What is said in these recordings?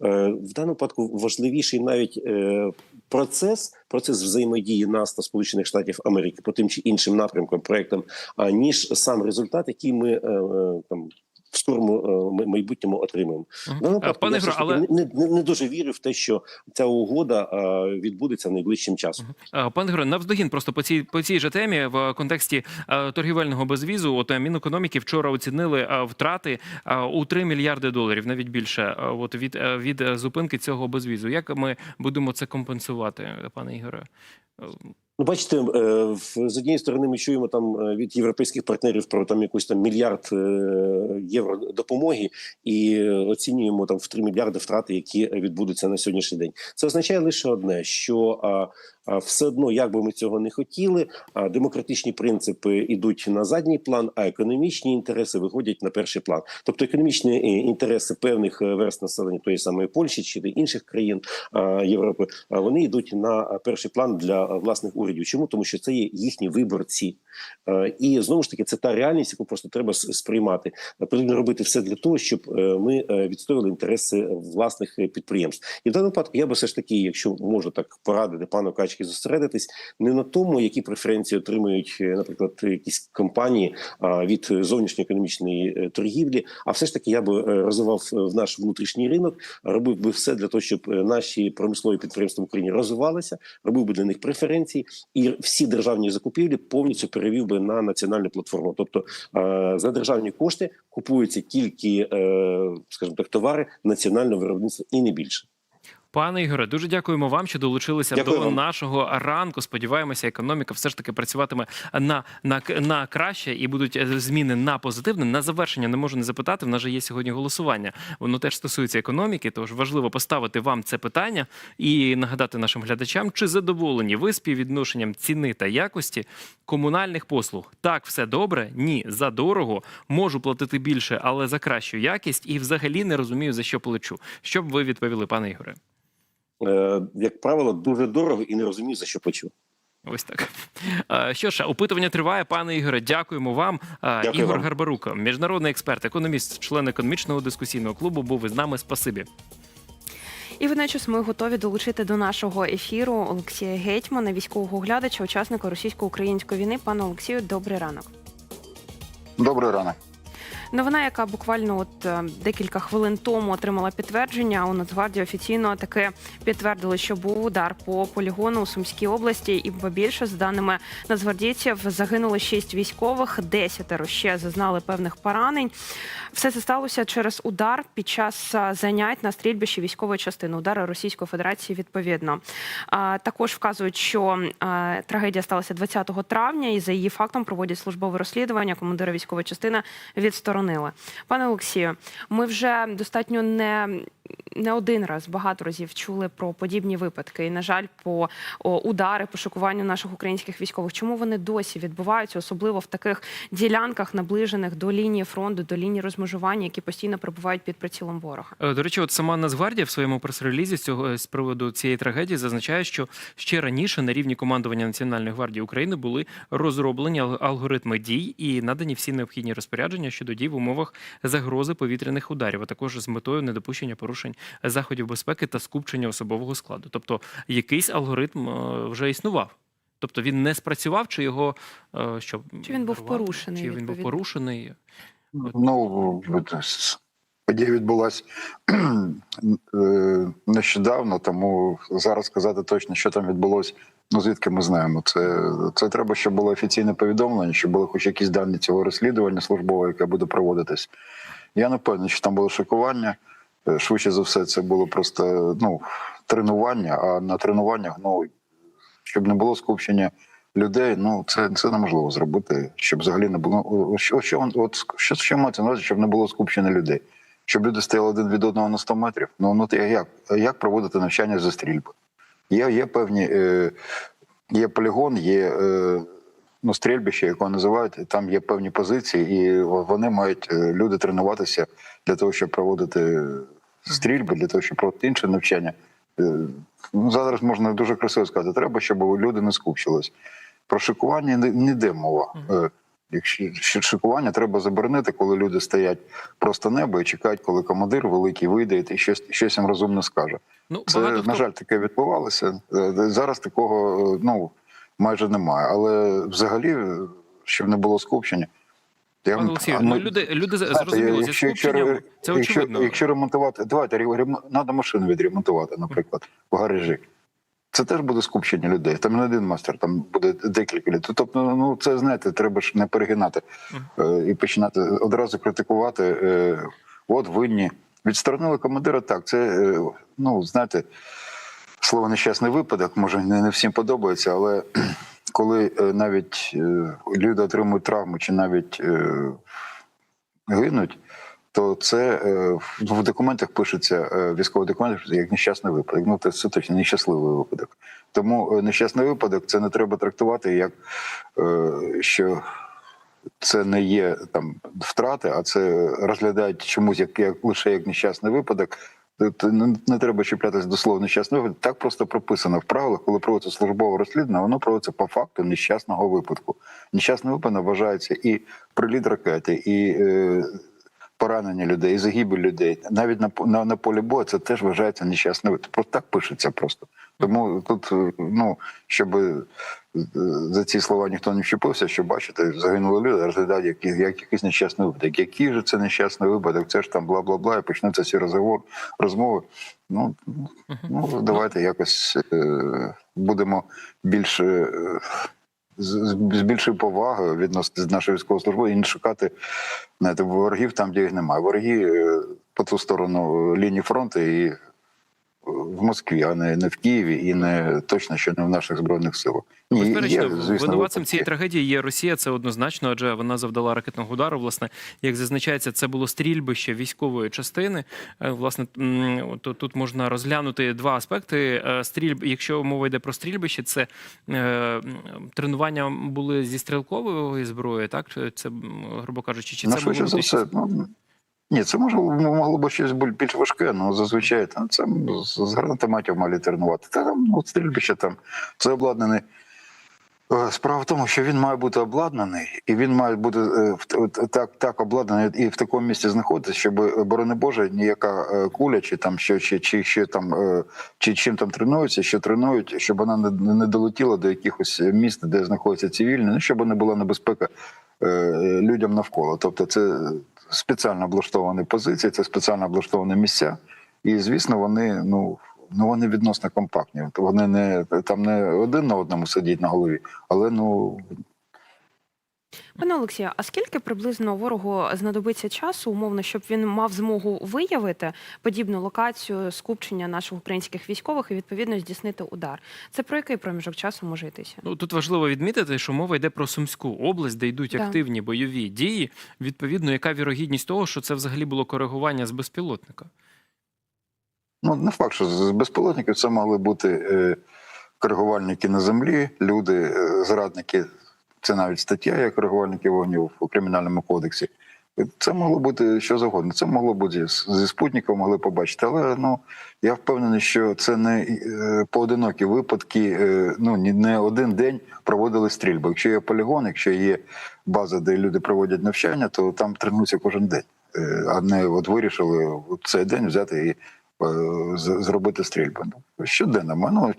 в даному випадку важливіший навіть е, процес, процес взаємодії нас та Сполучених Штатів Америки по тим чи іншим напрямкам, проектам, аніж сам результат, який ми е, е, там. В скорому е, майбутньому отримаємо. Мгм. В даному Е, випадку Пане таки але не, не, не дуже вірю в те, що ця угода е, відбудеться найближчим часом. Пане Геро, навздогін просто по цій по цій же темі в контексті торгівельного безвізу. От Мінекономіки вчора оцінили втрати у 3 мільярди доларів, навіть більше. От від, від зупинки цього безвізу. Як ми будемо це компенсувати, пане Ігоре? Ну, бачите, е, з однієї сторони ми чуємо там е, від європейських партнерів про там якусь там мільярд е, євро допомоги, і оцінюємо там в 3 мільярди втрати, які відбудуться на сьогоднішній день. Це означає лише одне: що все одно, як би ми цього не хотіли, демократичні принципи йдуть на задній план, а економічні інтереси виходять на перший план. Тобто економічні е, інтереси певних е, верст населення тої самої Польщі чи інших країн Європи, вони йдуть на перший план для власних урядів. Чому тому, що це є їхні виборці, і знову ж таки це та реальність, яку просто треба сприймати. Е, Потрібно робити все для того, щоб е, ми е, відстоювали інтереси власних е, підприємств. І в даному випадку я би все ж таки, якщо можу так порадити пану Качки, зосередитись не на тому, які преференції отримують, е, наприклад, якісь компанії від зовнішньоекономічної е, торгівлі. А все ж таки я би е, розвивав е, в наш внутрішній ринок, робив би все для того, щоб е, наші промислові підприємства в Україні розвивалися, робив би для них преференції, і всі державні закупівлі повністю перевів би на національну платформу. Тобто е, за державні кошти купуються тільки, е, скажімо так, товари національного виробництва і не більше. Пане Ігоре, дуже дякуємо вам, що долучилися Дякую до вам. нашого ранку. Сподіваємося, економіка все ж таки працюватиме на, на, на краще і будуть е, зміни на позитивне. На завершення не можу не запитати. В нас же є сьогодні голосування. Воно теж стосується економіки, тож важливо поставити вам це питання і нагадати нашим глядачам, чи задоволені ви співвідношенням ціни та якості комунальних послуг. Так, все добре, ні, за дорого. Можу платити більше, але за кращу якість і взагалі не розумію за що плачу. Що б ви відповіли, пане Ігоре? Е, як правило, дуже дорого і не розумію за що почув. Ось так. Що ж, опитування триває, пане Ігоре. Дякуємо вам. Дякую Ігор вам. Гарбарука, міжнародний експерт, економіст, член економічного дискусійного клубу, був із нами. Спасибі. І водночас ми готові долучити до нашого ефіру Олексія Гетьмана, військового оглядача, учасника російсько-української війни. Пане Олексію, добрий ранок. Добрий ранок. Новина, яка буквально от е, декілька хвилин тому отримала підтвердження. У Нацгвардії офіційно таки підтвердили, що був удар по полігону у Сумській області, і більше, за даними нацгвардійців, загинуло шість військових, десятеро ще зазнали певних поранень. Все це сталося через удар під час е, занять на стрільбищі військової частини удари Російської Федерації відповідно. Також вказують, що е, трагедія сталася 20 травня, і за її фактом проводять службове розслідування. Командира військової частини відсторонили. Пане Олексію, ми вже достатньо не, не один раз, багато разів чули про подібні випадки. І, на жаль, по удари, по шокуванню наших українських військових. Чому вони досі відбуваються, особливо в таких ділянках, наближених до лінії фронту, до лінії розмежування, які постійно перебувають під прицілом ворога? Е, До речі, от сама Нацгвардія в своєму прес-релізі з цього з приводу цієї трагедії зазначає, що ще раніше на рівні командування Національної гвардії України були розроблені ал- алгоритми дій і надані всі необхідні розпорядження щодо дій в умовах загрози повітряних ударів, а також з метою недопущення порушень заходів безпеки та скупчення особового складу. Тобто якийсь алгоритм е, вже існував. Тобто він не спрацював, чи його е, що Чи він був дарували? порушений, Чи він був порушений? Ну подія відбулася е, нещодавно, тому зараз сказати точно, що там відбулося. Ну звідки ми знаємо? Це, це треба, щоб було офіційне повідомлення, щоб були хоч якісь дані цього розслідування службове, яке буде проводитись. Я не певний, що там було шокування. Е, Швидше за все, це було просто ну, тренування. А на тренуваннях, ну щоб не було скупчення людей, ну це, це неможливо зробити, щоб взагалі не було. Що, що, от, що, що мається на увазі, щоб не було скупчення людей? Щоб люди стояли один від одного на 100 метрів. Ну, ну як, як проводити навчання зі стрільби? Є, є певні, е, є полігон, є е, ну, стрільбище, яке називають, там є певні позиції, і вони мають е, люди тренуватися для того, щоб проводити стрільби, для того, щоб проводити інше навчання. Е, Ну, зараз можна дуже красиво сказати, треба, щоб люди не скупчились. Про шикування не, не йде мова. Е, Якщо шикування треба заборонити, коли люди стоять просто небо і чекають, коли командир великий вийде і щось, щось їм розумно скаже. Ну, Це на жаль таке відбувалося. Е, Зараз такого е, ну майже немає. Але взагалі, щоб не було скупчення. Я Пане Олексію, ну люди, люди зрозуміло, зі скупченням це якщо, очевидно. Якщо ремонтувати, давайте треба машину відремонтувати, наприклад, в гаражі. Це теж буде скупчення людей. Там не один майстер, там буде декілька людей. Тобто, ну це знаєте, треба ж не перегинати е, і починати одразу критикувати. Е, от винні. Відсторонили командира. Так, це е, ну знаєте, слово нещасний випадок, може не, всім подобається, але коли е, навіть е, люди отримують травми чи навіть е, гинуть, то це в документах пишеться е, військовий документ як нещасний випадок. Ну це, точно нещасливий випадок. Тому нещасний випадок це не треба трактувати як що. Це не є там втрати, а це розглядають чомусь як, як лише як нещасний випадок. Не, треба чіплятися до слова нещасний випадок. Так просто прописано в правилах, коли проводиться службове розслідування, воно проводиться по факту нещасного випадку. Нещасний випадок вважається і приліт ракети, і е, поранення людей, і загибель людей. Навіть на, на, на полі бою це теж вважається нещасним випадком. Просто так пишеться просто. Тому тут, е, ну, щоб за ці слова ніхто не вчепився, що бачите, загинули люди, розглядають як, як якийсь нещасний випадок. Який же це нещасний випадок? Це ж там бла бла бла, і почнуться всі розговор, розмови. Ну, ну давайте якось е, будемо більше. Е, з, з більшою повагою відноситись до нашої військової служби і не шукати знаєте, ворогів там, де їх немає. Вороги е, по ту сторону лінії фронту і в Москві, а не, не в Києві, і не точно що не в наших збройних силах. Ні, Безперечно, є, звісно, винуватцем цієї трагедії є Росія. Це однозначно, адже вона завдала ракетного удару. Власне, як зазначається, це було стрільбище військової частини. Е, Власне, то тут можна розглянути два аспекти. Е, Стрільб, якщо мова йде про стрільбище, це е, тренування були зі стрілкової зброї, так це грубо кажучи, чи ну, це було за все. Ну, ні, це може могло б щось більш важке, але зазвичай там це з гранатометів мали тренувати. Та там ну, стрільбище там це обладнаний. Е, Справа в тому, що він має бути обладнаний, і він має бути е, так, так обладнаний і в такому місці знаходитися, щоб, е, борони Боже, ніяка е, куля, чи там що, чи, чи, чи там чи чим там тренуються, що тренують, щоб вона не, не долетіла до якихось міст, де знаходяться цивільні, ну щоб не була небезпека людям навколо. Тобто, це спеціально облаштовані позиції, це спеціально облаштовані місця. І звісно, вони ну. Ну, вони відносно компактні. Вони не там не один на одному сидять на голові, але ну Пане Олексію, а скільки приблизно ворогу знадобиться часу, умовно, щоб він мав змогу виявити подібну локацію скупчення наших українських військових і відповідно здійснити удар? Це про який проміжок часу може йтися? Ну тут важливо відмітити, що мова йде про Сумську область, де йдуть Да. активні бойові дії. Відповідно, яка вірогідність того, що це взагалі було коригування з безпілотника? ну не факт, що з безпілотників це могли бути е, коригувальники на землі, люди, е, зрадники. Це навіть стаття, як коригувальники вогню у кримінальному кодексі. Це могло бути що завгодно. Це могло бути зі спутником, могли побачити. Але ну я впевнений, що це не е, поодинокі випадки. е, Ну не один день проводили стрільби. Якщо є полігон, якщо є база, де люди проводять навчання, то там тренуються кожен день. Е, А не от вирішили в цей день взяти і зробити стрільби. Ну, щоденно. Ну,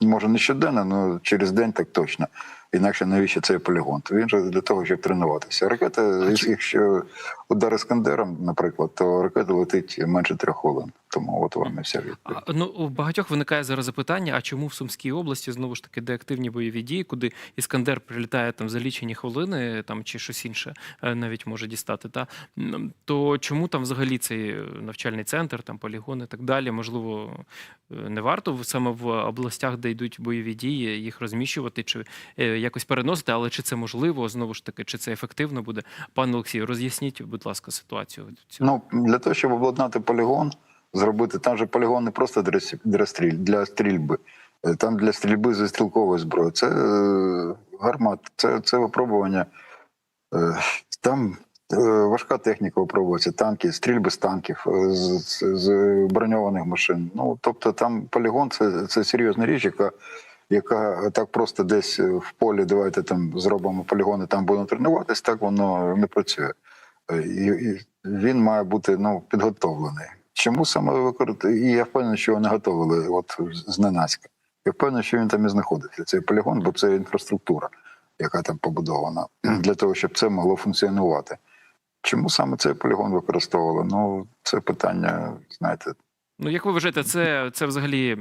може не щоденно, але через день так точно. Інакше навіщо цей полігон? То він же для того, щоб тренуватися. Ракета, якщо удар іскандером, наприклад, то ракета летить менше трьох хвилин. Тому от вам і вся відповідь. А, ну у багатьох виникає зараз запитання: а чому в Сумській області знову ж таки де активні бойові дії, куди іскандер прилітає там за лічені хвилини, там чи щось інше е, навіть може дістати? Та то чому там взагалі цей навчальний центр, там полігони і так далі? Можливо, е, не варто саме в областях, де йдуть бойові дії, їх розміщувати чи е, якось переносити, але чи це можливо знову ж таки, чи це ефективно буде? Пане Олексію, роз'ясніть, будь ласка, ситуацію. Ну для того, щоб обладнати полігон, зробити там же полігон не просто для, стріль для стрільби, Е, там для стрільби зі стрілкової зброї. Це е, гармат, це, це випробування. Е, там е, важка техніка випробується, танки, стрільби з танків, е, з, з, з броньованих машин. Ну тобто там полігон це, це серйозна річ, яка яка так просто десь в полі, давайте там зробимо полігони, там будемо тренуватись, так воно не працює. Е, і він має бути ну, підготовлений. Чому саме використати? І я впевнений, що вони готовили от зненацька. Я впевнений, що він там і знаходиться, цей полігон, бо це інфраструктура, яка там побудована для того, щоб це могло функціонувати. Чому саме цей полігон використовували? Ну, це питання, знаєте, Ну, як ви вважаєте, це, це взагалі.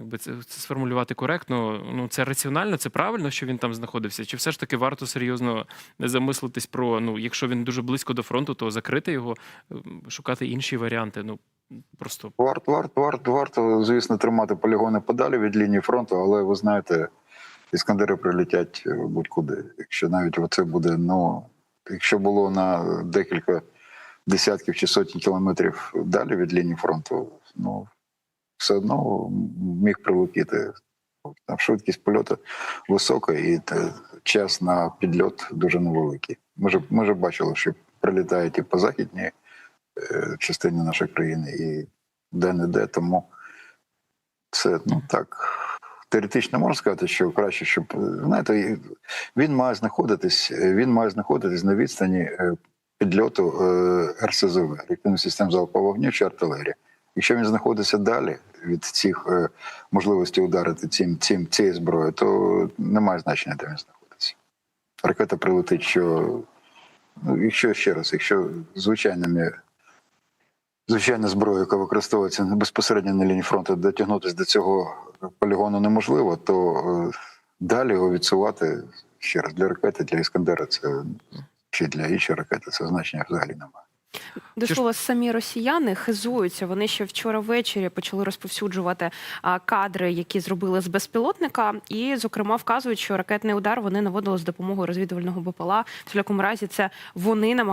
Якби це, це сформулювати коректно, ну це раціонально, це правильно, що він там знаходився? Чи все ж таки варто серйозно замислитись про ну, якщо він дуже близько до фронту, то закрити його, ем, шукати інші варіанти? Ну просто Варто, варто, варто, варто, звісно, тримати полігони подалі від лінії фронту, але ви знаєте, іскандери прилетять е, будь-куди. Якщо навіть оце буде, ну, якщо було на декілька десятків чи сотень кілометрів далі від лінії фронту, ну, все одно міг прилетіти. Там швидкість польоту висока і час на підльот дуже невеликий. Ми ж, ми ж бачили, що прилітають і по західній е, частині нашої країни, і де-не-де. Тому це ну так. Теоретично можна сказати, що краще, щоб знаєте, він має знаходитись, е, він має знаходитись на відстані е, підльоту РСЗВ, реактивних систем залпового вогню чи артилерії. Якщо він знаходиться далі від цих е, можливостей ударити цим, цим цією зброєю, то немає значення, де він знаходиться. Ракета прилетить, що ну, якщо ще раз, якщо звичайними звичайна зброя, яка використовується безпосередньо на лінії фронту, дотягнутися до цього полігону неможливо, то е, далі його відсувати ще раз для ракети, для іскандера, це чи для іншої ракети, це значення взагалі немає. До Чи ж- самі росіяни хизуються. Вони ще вчора ввечері почали розповсюджувати а, кадри, які зробили з безпілотника, і зокрема вказують, що ракетний удар вони наводили з допомогою розвідувального БПЛА. В всякому разі це вони намагаються.